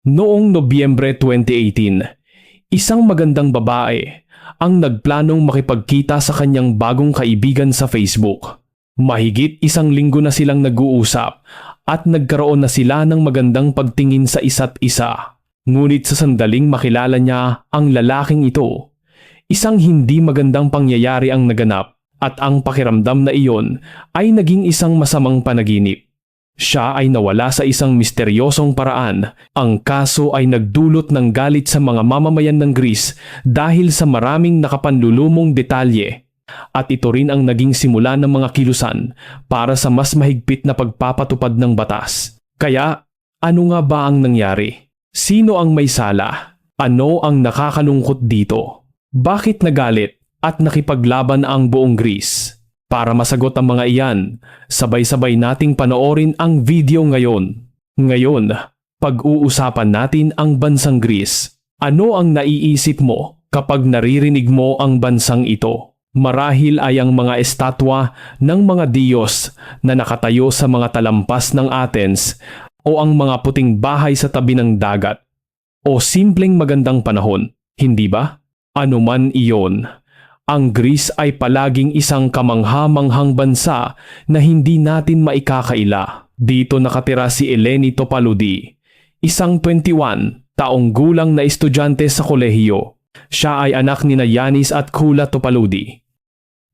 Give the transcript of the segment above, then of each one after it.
Noong Nobyembre 2018, isang magandang babae ang nagplanong makipagkita sa kanyang bagong kaibigan sa Facebook. Mahigit isang linggo na silang nag-uusap at nagkaroon na sila ng magandang pagtingin sa isa't isa. Ngunit sa sandaling makilala niya ang lalaking ito, isang hindi magandang pangyayari ang naganap at ang pakiramdam na iyon ay naging isang masamang panaginip. Siya ay nawala sa isang misteryosong paraan. Ang kaso ay nagdulot ng galit sa mga mamamayan ng Greece dahil sa maraming nakapanlulumong detalye. At ito rin ang naging simula ng mga kilusan para sa mas mahigpit na pagpapatupad ng batas. Kaya, ano nga ba ang nangyari? Sino ang may sala? Ano ang nakakalungkot dito? Bakit nagalit at nakipaglaban ang buong Greece? Para masagot ang mga iyan, sabay-sabay nating panoorin ang video ngayon. Ngayon, pag-uusapan natin ang bansang Greece. Ano ang naiisip mo kapag naririnig mo ang bansang ito? Marahil ay ang mga estatwa ng mga diyos na nakatayo sa mga talampas ng Athens o ang mga puting bahay sa tabi ng dagat o simpleng magandang panahon, hindi ba? Ano man iyon, ang Greece ay palaging isang kamangha-manghang bansa na hindi natin maikakaila. Dito nakatira si Eleni Topaludi, isang 21 taong gulang na estudyante sa kolehiyo. Siya ay anak ni Yanis at Kula Topaludi.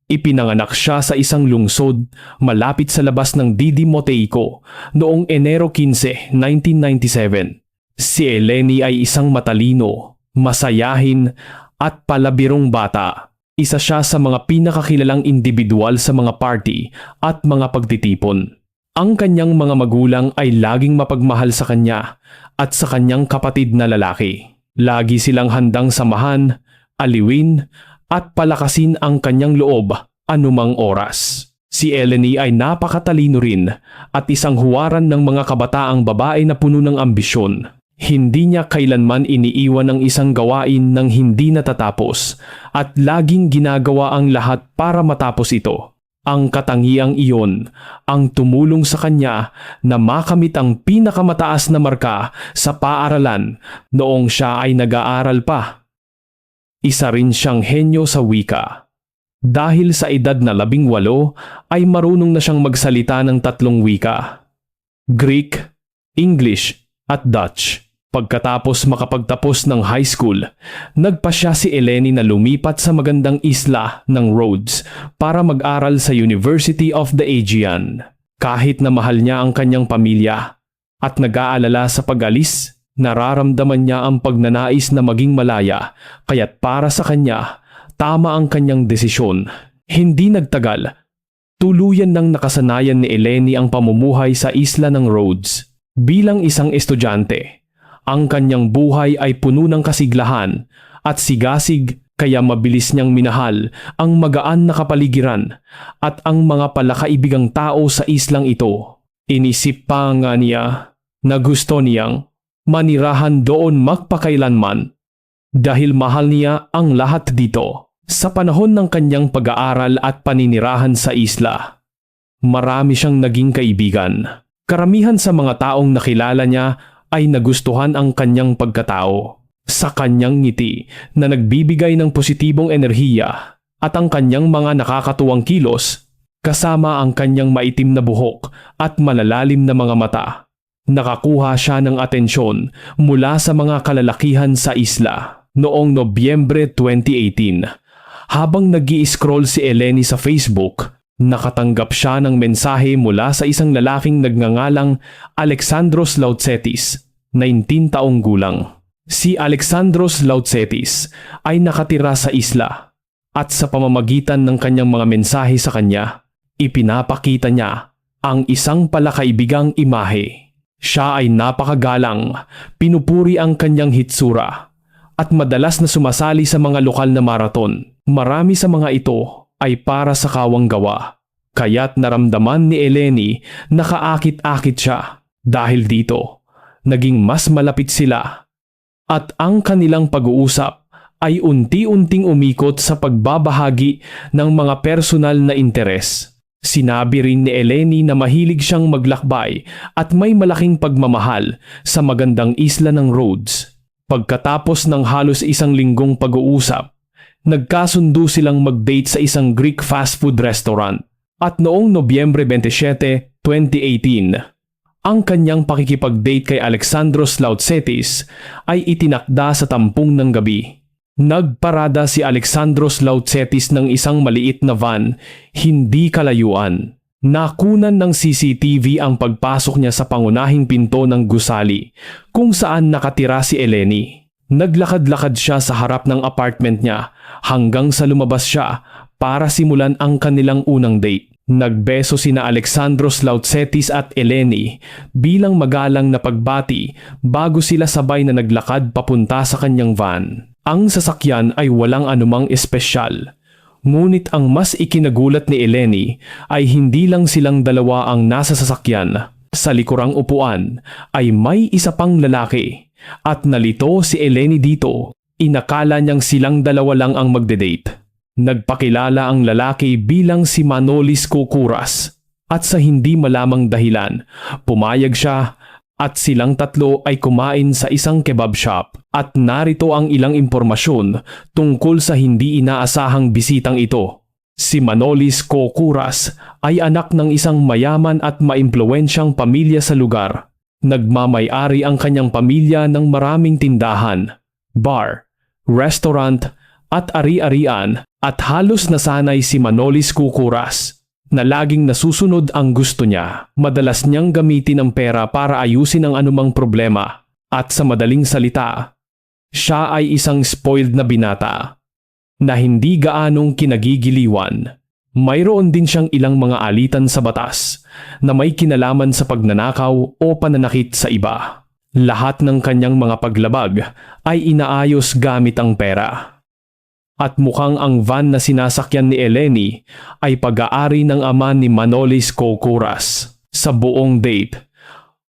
Ipinanganak siya sa isang lungsod malapit sa labas ng Didi Moteico noong Enero 15, 1997. Si Eleni ay isang matalino, masayahin at palabirong bata. Isa siya sa mga pinakakilalang individual sa mga party at mga pagtitipon. Ang kanyang mga magulang ay laging mapagmahal sa kanya at sa kanyang kapatid na lalaki. Lagi silang handang samahan, aliwin at palakasin ang kanyang loob anumang oras. Si Eleni ay napakatalino rin at isang huwaran ng mga kabataang babae na puno ng ambisyon. Hindi niya kailanman iniiwan ang isang gawain ng hindi natatapos at laging ginagawa ang lahat para matapos ito. Ang katangiang iyon ang tumulong sa kanya na makamit ang pinakamataas na marka sa paaralan noong siya ay nag-aaral pa. Isa rin siyang henyo sa wika. Dahil sa edad na labing walo ay marunong na siyang magsalita ng tatlong wika. Greek, English at Dutch. Pagkatapos makapagtapos ng high school, nagpa siya si Eleni na lumipat sa magandang isla ng Rhodes para mag-aral sa University of the Aegean. Kahit na mahal niya ang kanyang pamilya at nag-aalala sa pag-alis, nararamdaman niya ang pagnanais na maging malaya kaya't para sa kanya, tama ang kanyang desisyon. Hindi nagtagal, tuluyan nang nakasanayan ni Eleni ang pamumuhay sa isla ng Rhodes. Bilang isang estudyante, ang kanyang buhay ay puno ng kasiglahan at sigasig kaya mabilis niyang minahal ang magaan na kapaligiran at ang mga palakaibigang tao sa islang ito. Inisip pa nga niya na gusto niyang manirahan doon magpakailanman dahil mahal niya ang lahat dito. Sa panahon ng kanyang pag-aaral at paninirahan sa isla, marami siyang naging kaibigan. Karamihan sa mga taong nakilala niya ay nagustuhan ang kanyang pagkatao. Sa kanyang ngiti na nagbibigay ng positibong enerhiya at ang kanyang mga nakakatuwang kilos kasama ang kanyang maitim na buhok at malalalim na mga mata. Nakakuha siya ng atensyon mula sa mga kalalakihan sa isla noong Nobyembre 2018. Habang nag scroll si Eleni sa Facebook, nakatanggap siya ng mensahe mula sa isang lalaking nagngangalang Alexandros Lautsetis, 19 taong gulang. Si Alexandros Lautsetis ay nakatira sa isla at sa pamamagitan ng kanyang mga mensahe sa kanya, ipinapakita niya ang isang palakaibigang imahe. Siya ay napakagalang, pinupuri ang kanyang hitsura at madalas na sumasali sa mga lokal na maraton. Marami sa mga ito ay para sa kawang gawa. Kaya't naramdaman ni Eleni na kaakit-akit siya. Dahil dito, naging mas malapit sila. At ang kanilang pag-uusap ay unti-unting umikot sa pagbabahagi ng mga personal na interes. Sinabi rin ni Eleni na mahilig siyang maglakbay at may malaking pagmamahal sa magandang isla ng Rhodes. Pagkatapos ng halos isang linggong pag-uusap, nagkasundo silang mag-date sa isang Greek fast food restaurant. At noong Nobyembre 27, 2018, ang kanyang pakikipag-date kay Alexandros Lautsetis ay itinakda sa tampung ng gabi. Nagparada si Alexandros Lautsetis ng isang maliit na van, hindi kalayuan. Nakunan ng CCTV ang pagpasok niya sa pangunahing pinto ng gusali, kung saan nakatira si Eleni. Naglakad-lakad siya sa harap ng apartment niya hanggang sa lumabas siya para simulan ang kanilang unang date. Nagbeso sina Alexandros Lautsetis at Eleni bilang magalang na pagbati bago sila sabay na naglakad papunta sa kanyang van. Ang sasakyan ay walang anumang espesyal. Ngunit ang mas ikinagulat ni Eleni ay hindi lang silang dalawa ang nasa sasakyan. Sa likurang upuan ay may isa pang lalaki. At nalito si Eleni dito. Inakala niyang silang dalawa lang ang magde-date. Nagpakilala ang lalaki bilang si Manolis Kukuras. At sa hindi malamang dahilan, pumayag siya at silang tatlo ay kumain sa isang kebab shop at narito ang ilang impormasyon tungkol sa hindi inaasahang bisitang ito. Si Manolis Kokuras ay anak ng isang mayaman at maimpluwensyang pamilya sa lugar. Nagmamay-ari ang kanyang pamilya ng maraming tindahan, bar, restaurant at ari-arian at halos nasanay si Manolis Kukuras na laging nasusunod ang gusto niya. Madalas niyang gamitin ang pera para ayusin ang anumang problema. At sa madaling salita, siya ay isang spoiled na binata na hindi gaanong kinagigiliwan. Mayroon din siyang ilang mga alitan sa batas na may kinalaman sa pagnanakaw o pananakit sa iba. Lahat ng kanyang mga paglabag ay inaayos gamit ang pera. At mukhang ang van na sinasakyan ni Eleni ay pag-aari ng ama ni Manolis Kokuras sa buong date.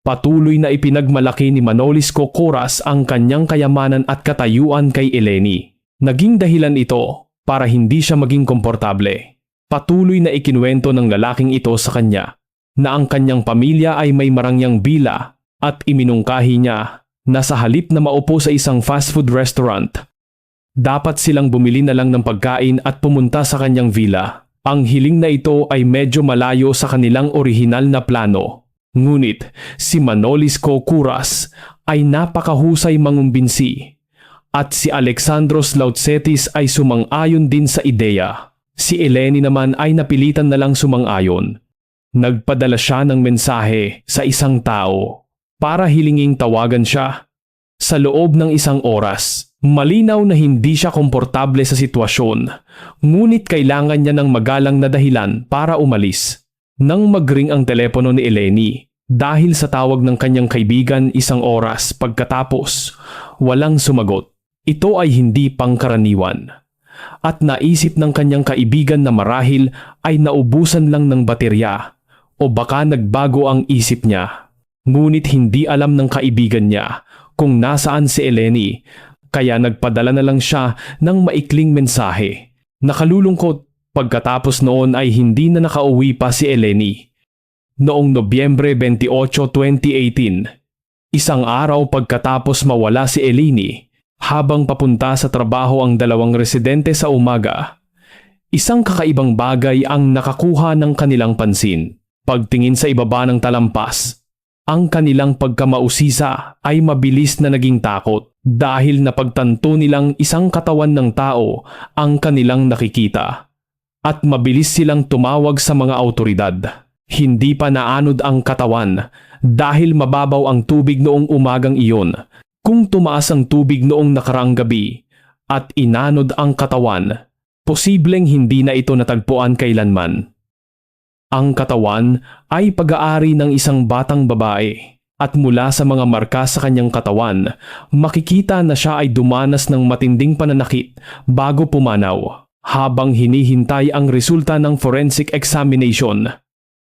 Patuloy na ipinagmalaki ni Manolis Kokuras ang kanyang kayamanan at katayuan kay Eleni. Naging dahilan ito para hindi siya maging komportable. Patuloy na ikinuwento ng lalaking ito sa kanya na ang kanyang pamilya ay may marangyang bila at iminungkahi niya na sa halip na maupo sa isang fast food restaurant dapat silang bumili na lang ng pagkain at pumunta sa kanyang villa. Ang hiling na ito ay medyo malayo sa kanilang orihinal na plano. Ngunit si Manolis Kokuras ay napakahusay mangumbinsi. At si Alexandros Lautsetis ay sumang-ayon din sa ideya. Si Eleni naman ay napilitan na lang sumang-ayon. Nagpadala siya ng mensahe sa isang tao para hilinging tawagan siya. Sa loob ng isang oras, Malinaw na hindi siya komportable sa sitwasyon, ngunit kailangan niya ng magalang na dahilan para umalis. Nang magring ang telepono ni Eleni, dahil sa tawag ng kanyang kaibigan isang oras pagkatapos, walang sumagot. Ito ay hindi pangkaraniwan. At naisip ng kanyang kaibigan na marahil ay naubusan lang ng baterya o baka nagbago ang isip niya. Ngunit hindi alam ng kaibigan niya kung nasaan si Eleni kaya nagpadala na lang siya ng maikling mensahe. Nakalulungkot pagkatapos noon ay hindi na nakauwi pa si Eleni. Noong Nobyembre 28, 2018, isang araw pagkatapos mawala si Eleni, habang papunta sa trabaho ang dalawang residente sa umaga, isang kakaibang bagay ang nakakuha ng kanilang pansin. Pagtingin sa ibaba ng talampas, ang kanilang pagkamausisa ay mabilis na naging takot dahil napagtanto nilang isang katawan ng tao ang kanilang nakikita. At mabilis silang tumawag sa mga autoridad. Hindi pa naanod ang katawan dahil mababaw ang tubig noong umagang iyon. Kung tumaas ang tubig noong nakaraang gabi at inanod ang katawan, posibleng hindi na ito natagpuan kailanman. Ang katawan ay pag-aari ng isang batang babae at mula sa mga marka sa kanyang katawan, makikita na siya ay dumanas ng matinding pananakit bago pumanaw habang hinihintay ang resulta ng forensic examination.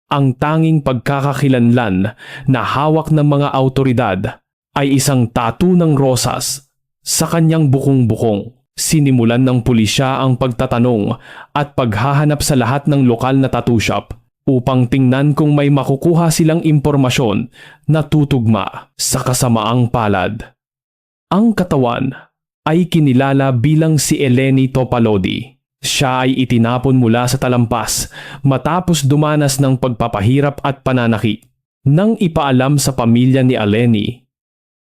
Ang tanging pagkakakilanlan na hawak ng mga autoridad ay isang tattoo ng rosas sa kanyang bukong-bukong. Sinimulan ng pulisya ang pagtatanong at paghahanap sa lahat ng lokal na tattoo shop upang tingnan kung may makukuha silang impormasyon na tutugma sa kasamaang palad. Ang katawan ay kinilala bilang si Eleni Topalodi. Siya ay itinapon mula sa talampas matapos dumanas ng pagpapahirap at pananakit. Nang ipaalam sa pamilya ni Eleni,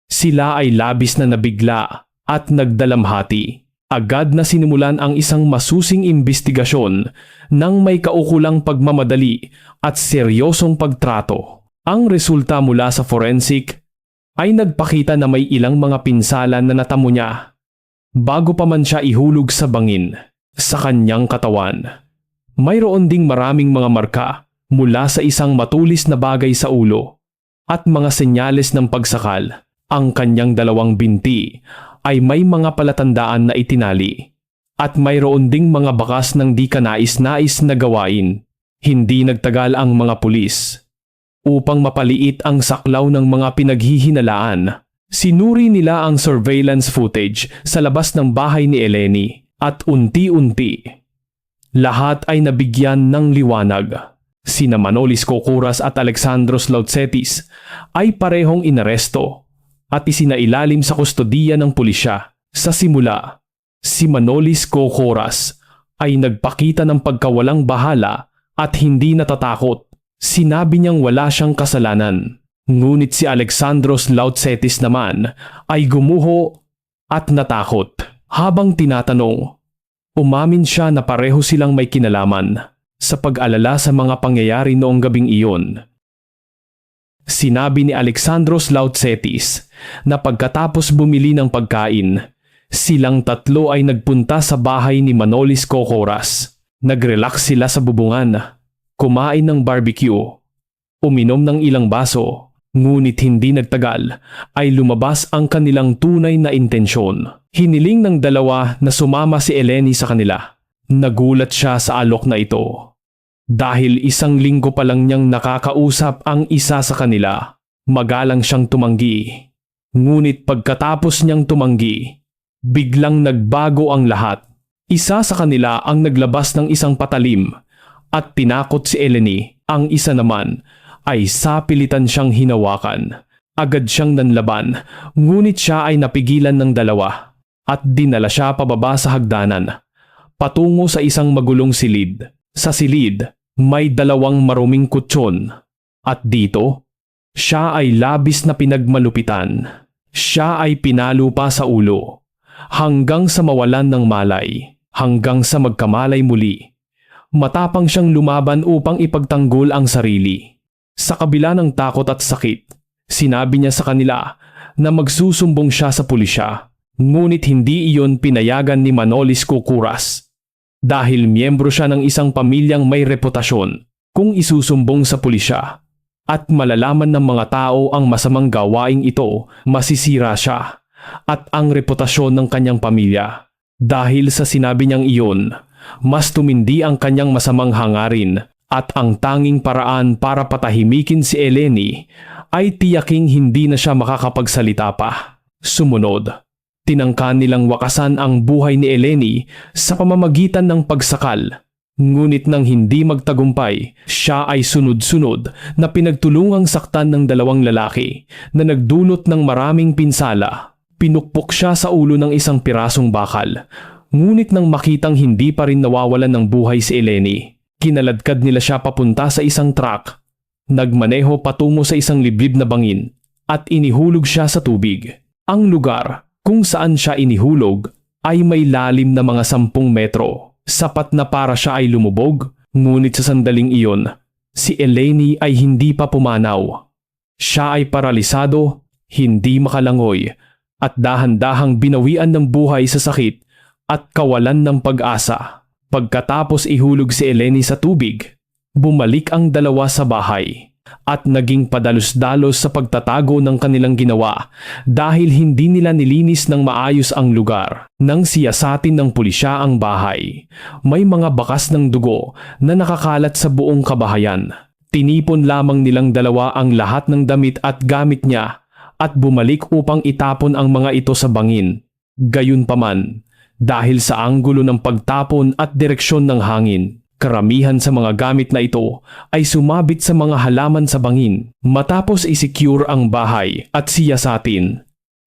sila ay labis na nabigla at nagdalamhati. Agad na sinimulan ang isang masusing imbestigasyon ng may kaukulang pagmamadali at seryosong pagtrato. Ang resulta mula sa forensic ay nagpakita na may ilang mga pinsalan na natamo niya bago pa man siya ihulog sa bangin sa kanyang katawan. Mayroon ding maraming mga marka mula sa isang matulis na bagay sa ulo at mga senyales ng pagsakal. Ang kanyang dalawang binti ay may mga palatandaan na itinali at mayroon ding mga bakas ng di kanais-nais na gawain. Hindi nagtagal ang mga pulis upang mapaliit ang saklaw ng mga pinaghihinalaan. Sinuri nila ang surveillance footage sa labas ng bahay ni Eleni at unti-unti lahat ay nabigyan ng liwanag. Sina Manolis Kokuras at Alexandros Lautsetis ay parehong inaresto at isinailalim sa kustodiya ng pulisya. Sa simula, si Manolis Kokoras ay nagpakita ng pagkawalang bahala at hindi natatakot. Sinabi niyang wala siyang kasalanan. Ngunit si Alexandros Lautsetis naman ay gumuho at natakot. Habang tinatanong, umamin siya na pareho silang may kinalaman sa pag-alala sa mga pangyayari noong gabing iyon. Sinabi ni Alexandros Lautsetis na pagkatapos bumili ng pagkain, silang tatlo ay nagpunta sa bahay ni Manolis Kokoras. Nagrelax sila sa bubungan, kumain ng barbecue, uminom ng ilang baso, ngunit hindi nagtagal ay lumabas ang kanilang tunay na intensyon. Hiniling ng dalawa na sumama si Eleni sa kanila. Nagulat siya sa alok na ito dahil isang linggo pa lang niyang nakakausap ang isa sa kanila, magalang siyang tumanggi. Ngunit pagkatapos niyang tumanggi, biglang nagbago ang lahat. Isa sa kanila ang naglabas ng isang patalim at tinakot si Eleni. Ang isa naman ay sapilitan siyang hinawakan. Agad siyang nanlaban, ngunit siya ay napigilan ng dalawa at dinala siya pababa sa hagdanan, patungo sa isang magulong silid. Sa silid, may dalawang maruming kutsyon at dito, siya ay labis na pinagmalupitan. Siya ay pinalupa sa ulo hanggang sa mawalan ng malay, hanggang sa magkamalay muli. Matapang siyang lumaban upang ipagtanggol ang sarili. Sa kabila ng takot at sakit, sinabi niya sa kanila na magsusumbong siya sa pulisya. Ngunit hindi iyon pinayagan ni Manolis Kukuras dahil miyembro siya ng isang pamilyang may reputasyon kung isusumbong sa pulisya at malalaman ng mga tao ang masamang gawaing ito, masisira siya at ang reputasyon ng kanyang pamilya. Dahil sa sinabi niyang iyon, mas tumindi ang kanyang masamang hangarin at ang tanging paraan para patahimikin si Eleni ay tiyaking hindi na siya makakapagsalita pa. Sumunod, Tinangka nilang wakasan ang buhay ni Eleni sa pamamagitan ng pagsakal. Ngunit nang hindi magtagumpay, siya ay sunod-sunod na pinagtulungang saktan ng dalawang lalaki na nagdulot ng maraming pinsala. Pinukpok siya sa ulo ng isang pirasong bakal. Ngunit nang makitang hindi pa rin nawawalan ng buhay si Eleni, kinaladkad nila siya papunta sa isang truck. Nagmaneho patungo sa isang liblib na bangin at inihulog siya sa tubig. Ang lugar kung saan siya inihulog ay may lalim na mga sampung metro. Sapat na para siya ay lumubog, ngunit sa sandaling iyon, si Eleni ay hindi pa pumanaw. Siya ay paralisado, hindi makalangoy, at dahan-dahang binawian ng buhay sa sakit at kawalan ng pag-asa. Pagkatapos ihulog si Eleni sa tubig, bumalik ang dalawa sa bahay at naging padalos-dalos sa pagtatago ng kanilang ginawa dahil hindi nila nilinis ng maayos ang lugar. Nang siyasatin ng pulisya ang bahay, may mga bakas ng dugo na nakakalat sa buong kabahayan. Tinipon lamang nilang dalawa ang lahat ng damit at gamit niya at bumalik upang itapon ang mga ito sa bangin. Gayunpaman, dahil sa anggulo ng pagtapon at direksyon ng hangin. Karamihan sa mga gamit na ito ay sumabit sa mga halaman sa bangin matapos isecure ang bahay at siyasatin.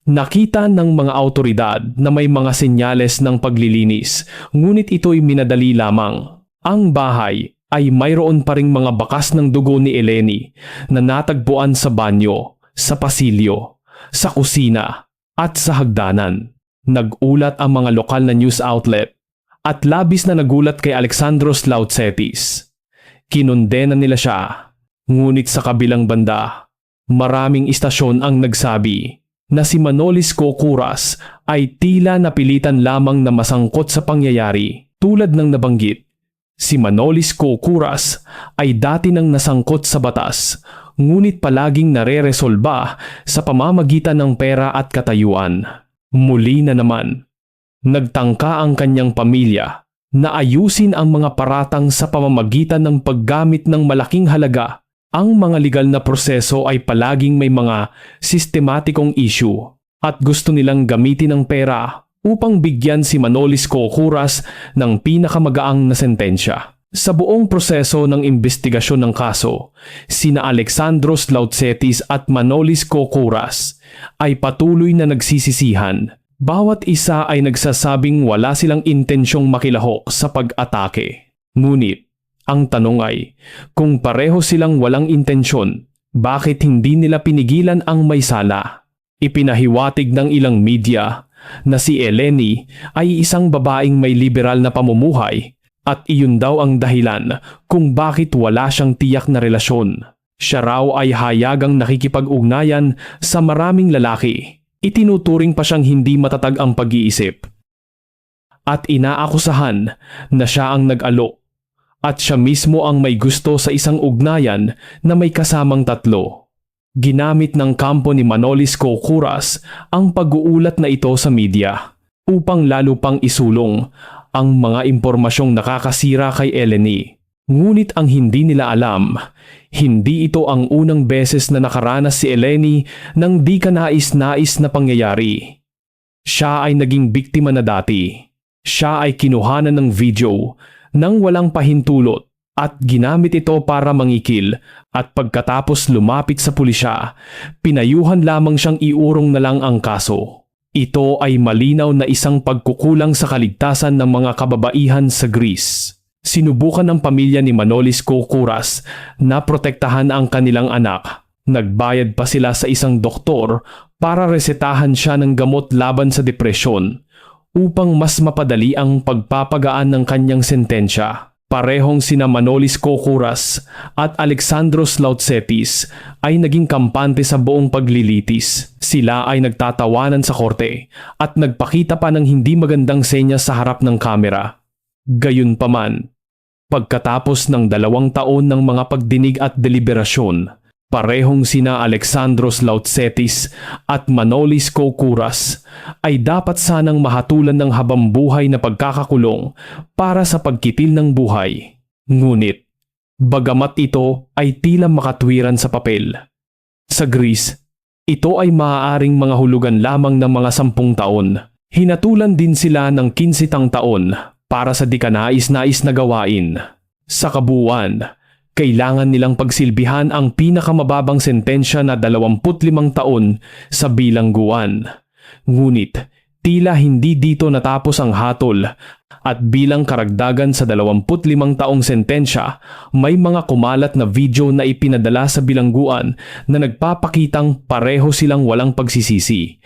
Nakita ng mga autoridad na may mga senyales ng paglilinis ngunit ito'y minadali lamang. Ang bahay ay mayroon pa ring mga bakas ng dugo ni Eleni na natagpuan sa banyo, sa pasilyo, sa kusina at sa hagdanan. Nagulat ang mga lokal na news outlet at labis na nagulat kay Alexandros Lautsetis. Kinondena nila siya, ngunit sa kabilang banda, maraming istasyon ang nagsabi na si Manolis Kokuras ay tila napilitan lamang na masangkot sa pangyayari tulad ng nabanggit. Si Manolis Kokuras ay dati nang nasangkot sa batas, ngunit palaging nare-resolba sa pamamagitan ng pera at katayuan. Muli na naman, Nagtangka ang kanyang pamilya na ayusin ang mga paratang sa pamamagitan ng paggamit ng malaking halaga. Ang mga legal na proseso ay palaging may mga sistematikong issue at gusto nilang gamitin ang pera upang bigyan si Manolis Kokuras ng pinakamagaang na sentensya. Sa buong proseso ng investigasyon ng kaso, sina Alexandros Lautsetis at Manolis Kokuras ay patuloy na nagsisisihan bawat isa ay nagsasabing wala silang intensyong makilahok sa pag-atake. Ngunit, ang tanong ay, kung pareho silang walang intensyon, bakit hindi nila pinigilan ang may sala? Ipinahiwatig ng ilang media na si Eleni ay isang babaeng may liberal na pamumuhay at iyon daw ang dahilan kung bakit wala siyang tiyak na relasyon. Siya raw ay hayagang nakikipag-ugnayan sa maraming lalaki Itinuturing pa siyang hindi matatag ang pag-iisip. At inaakusahan na siya ang nag-alo at siya mismo ang may gusto sa isang ugnayan na may kasamang tatlo. Ginamit ng kampo ni Manolis Kokuras ang pag-uulat na ito sa media upang lalo pang isulong ang mga impormasyong nakakasira kay Eleni. Ngunit ang hindi nila alam, hindi ito ang unang beses na nakaranas si Eleni ng di ka nais-nais na pangyayari. Siya ay naging biktima na dati. Siya ay kinuhanan ng video nang walang pahintulot at ginamit ito para mangikil at pagkatapos lumapit sa pulisya, pinayuhan lamang siyang iurong na lang ang kaso. Ito ay malinaw na isang pagkukulang sa kaligtasan ng mga kababaihan sa Greece. Sinubukan ng pamilya ni Manolis Kokuras na protektahan ang kanilang anak. Nagbayad pa sila sa isang doktor para resetahan siya ng gamot laban sa depresyon upang mas mapadali ang pagpapagaan ng kanyang sentensya. Parehong sina Manolis Kokuras at Alexandros Lautsetis ay naging kampante sa buong paglilitis. Sila ay nagtatawanan sa korte at nagpakita pa ng hindi magandang senya sa harap ng kamera. Gayunpaman, Pagkatapos ng dalawang taon ng mga pagdinig at deliberasyon, parehong sina Alexandros Lautsetis at Manolis Kokuras ay dapat sanang mahatulan ng habambuhay na pagkakakulong para sa pagkitil ng buhay. Ngunit, bagamat ito ay tila makatwiran sa papel. Sa Greece, ito ay maaaring mga hulugan lamang ng mga sampung taon. Hinatulan din sila ng 15 taon para sa di kanais-nais na gawain. Sa kabuuan, kailangan nilang pagsilbihan ang pinakamababang sentensya na 25 taon sa bilangguan. Ngunit, tila hindi dito natapos ang hatol at bilang karagdagan sa 25 taong sentensya, may mga kumalat na video na ipinadala sa bilangguan na nagpapakitang pareho silang walang pagsisisi.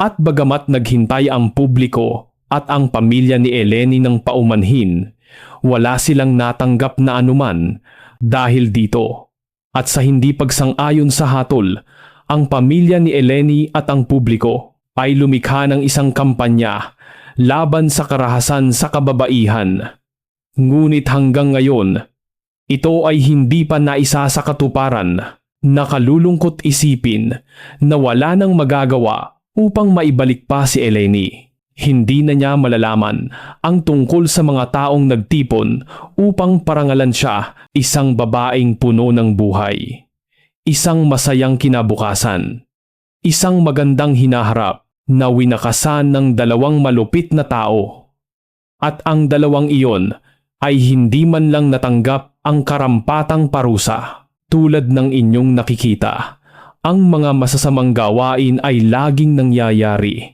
At bagamat naghintay ang publiko at ang pamilya ni Eleni ng paumanhin, wala silang natanggap na anuman dahil dito. At sa hindi pagsang-ayon sa hatol, ang pamilya ni Eleni at ang publiko ay lumikha ng isang kampanya laban sa karahasan sa kababaihan. Ngunit hanggang ngayon, ito ay hindi pa naisa sa katuparan. Nakalulungkot isipin na wala nang magagawa upang maibalik pa si Eleni hindi na niya malalaman ang tungkol sa mga taong nagtipon upang parangalan siya isang babaeng puno ng buhay. Isang masayang kinabukasan. Isang magandang hinaharap na winakasan ng dalawang malupit na tao. At ang dalawang iyon ay hindi man lang natanggap ang karampatang parusa tulad ng inyong nakikita. Ang mga masasamang gawain ay laging nangyayari.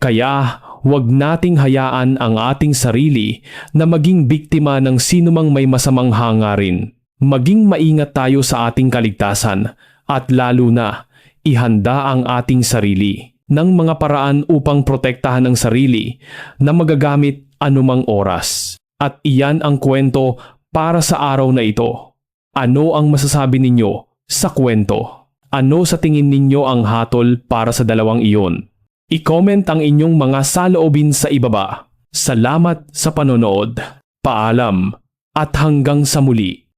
Kaya huwag nating hayaan ang ating sarili na maging biktima ng sinumang may masamang hangarin. Maging maingat tayo sa ating kaligtasan at lalo na ihanda ang ating sarili ng mga paraan upang protektahan ang sarili na magagamit anumang oras. At iyan ang kwento para sa araw na ito. Ano ang masasabi ninyo sa kwento? Ano sa tingin ninyo ang hatol para sa dalawang iyon? I-comment ang inyong mga saloobin sa ibaba. Salamat sa panonood. Paalam at hanggang sa muli.